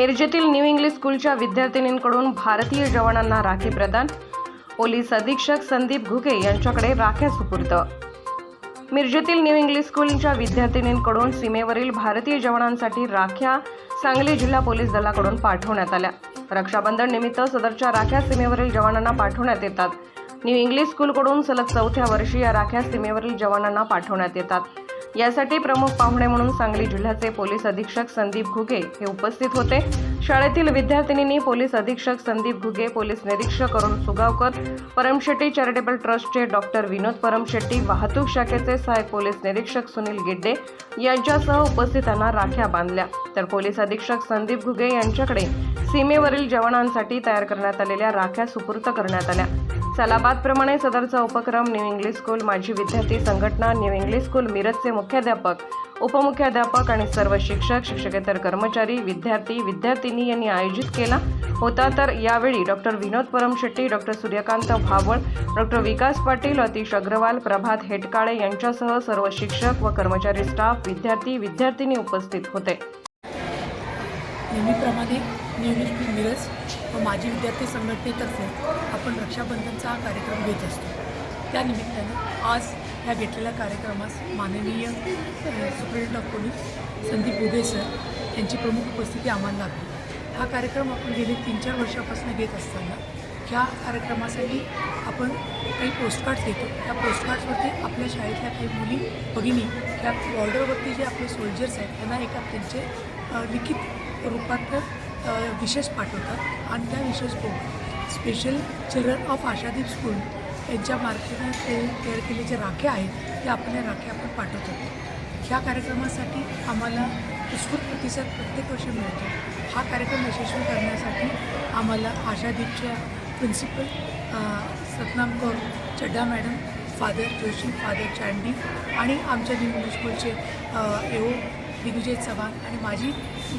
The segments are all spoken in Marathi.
मिरजेतील न्यू इंग्लिश स्कूलच्या विद्यार्थिनींकडून भारतीय जवानांना राखी प्रदान. पोलीस अधीक्षक संदीप घुगे यांच्याकडे राख्या सुपूर्द. मिरजेतील न्यू इंग्लिश स्कूलच्या विद्यार्थिनींकडून सीमेवरील भारतीय जवानांसाठी राख्या सांगली जिल्हा पोलीस दलाकडून पाठवण्यात आल्या. रक्षाबंधन निमित्त सदरच्या राख्या सीमेवरील जवानांना पाठवण्यात येतात. न्यू इंग्लिश स्कूलकडून सलग चौथ्या वर्षी या राख्या सीमेवरील जवानांना पाठवण्यात येतात. यासाठी प्रमुख पाहुणे म्हणून सांगली जिल्ह्याचे पोलीस अधीक्षक संदीप घुगे हे उपस्थित होते. शाळेतील विद्यार्थिनींनी पोलीस अधीक्षक संदीप घुगे पोलीस निरीक्षक अरुण सुगावकर परमशेट्टी चॅरिटेबल ट्रस्टचे डॉक्टर विनोद परमशेट्टी वाहतूक शाखेचे सहाय्यक पोलीस निरीक्षक सुनील गिड्डे यांच्यासह उपस्थितांना राख्या बांधल्या. तर पोलीस अधीक्षक संदीप घुगे यांच्याकडे सीमेवरील जवानांसाठी तयार करण्यात आलेल्या राख्या सुपूर्त करण्यात आल्या. सलाबादप्रमाणे सदरचा उपक्रम न्यू इंग्लिश स्कूल माजी विद्यार्थी संघटना न्यू इंग्लिश स्कूल मिरजचे मुख्याध्यापक उपमुख्याध्यापक आणि सर्व शिक्षक शिक्षकेतर कर्मचारी विद्यार्थी विद्यार्थिनी यांनी आयोजित केला होता. तर यावेळी doctor Vinod Paramshetti doctor Suryakant Bhaval doctor Vikas Patil Atish Agrawal Prabhat Hetkale यांच्यासह सर्व शिक्षक व कर्मचारी स्टाफ विद्यार्थी विद्यार्थिनी उपस्थित होते. नेहमीप्रमाणे नियमित मिरज व माजी विद्यार्थी संघटनेतर्फे आपण रक्षाबंधनचा हा कार्यक्रम घेत असतो. त्यानिमित्तानं आज ह्या घेतलेल्या कार्यक्रमास माननीय superintendent of police Sandeep Budhe sir यांची प्रमुख उपस्थिती आम्हाला लाभली हा कार्यक्रम आपण गेले तीन चार वर्षापासून घेत असताना ह्या कार्यक्रमासाठी आपण काही पोस्टकार्ड्स देतो त्या पोस्टकार्ड्सवरती आपल्या शाळेतल्या काही मुली भगिनी त्या बॉर्डरवरती जे आपले सोल्जर्स आहेत त्यांना एका त्यांचे लिखित रूपात विशेष पाठवतात. आणि त्या विशेष बघून special children of Ashadeep school यांच्या मार्फतीने ते तयार केलेले जे राखे आहेत ते आपण या राख्या आपण पाठवतो ह्या कार्यक्रमासाठी आम्हाला उत्स्फूर्त प्रतिसाद प्रत्येक वर्षी मिळतो. हा कार्यक्रम यशस्वी करण्यासाठी आम्हाला आशादीपच्या principal Satnam Kaur Chadda madam father Joshi father Chandi आणि आमच्या न्यू स्कूलचे एओ दिग्विजय चव्हाण आणि माझी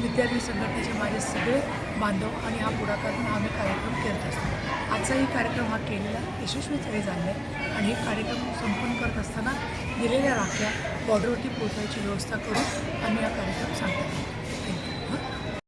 विद्यार्थी संघटनेचे माझे सगळे बांधव आणि हा पुढाकार घेऊन आम्ही कार्यक्रम करत असतो. आजचाही कार्यक्रम हा केलेला यशस्वी तरी झाला आहे आणि हे कार्यक्रम संपन्न करत असताना दिलेल्या राख्या बॉर्डरवरती पोहोचायची व्यवस्था करून आम्ही हा कार्यक्रम सांगतो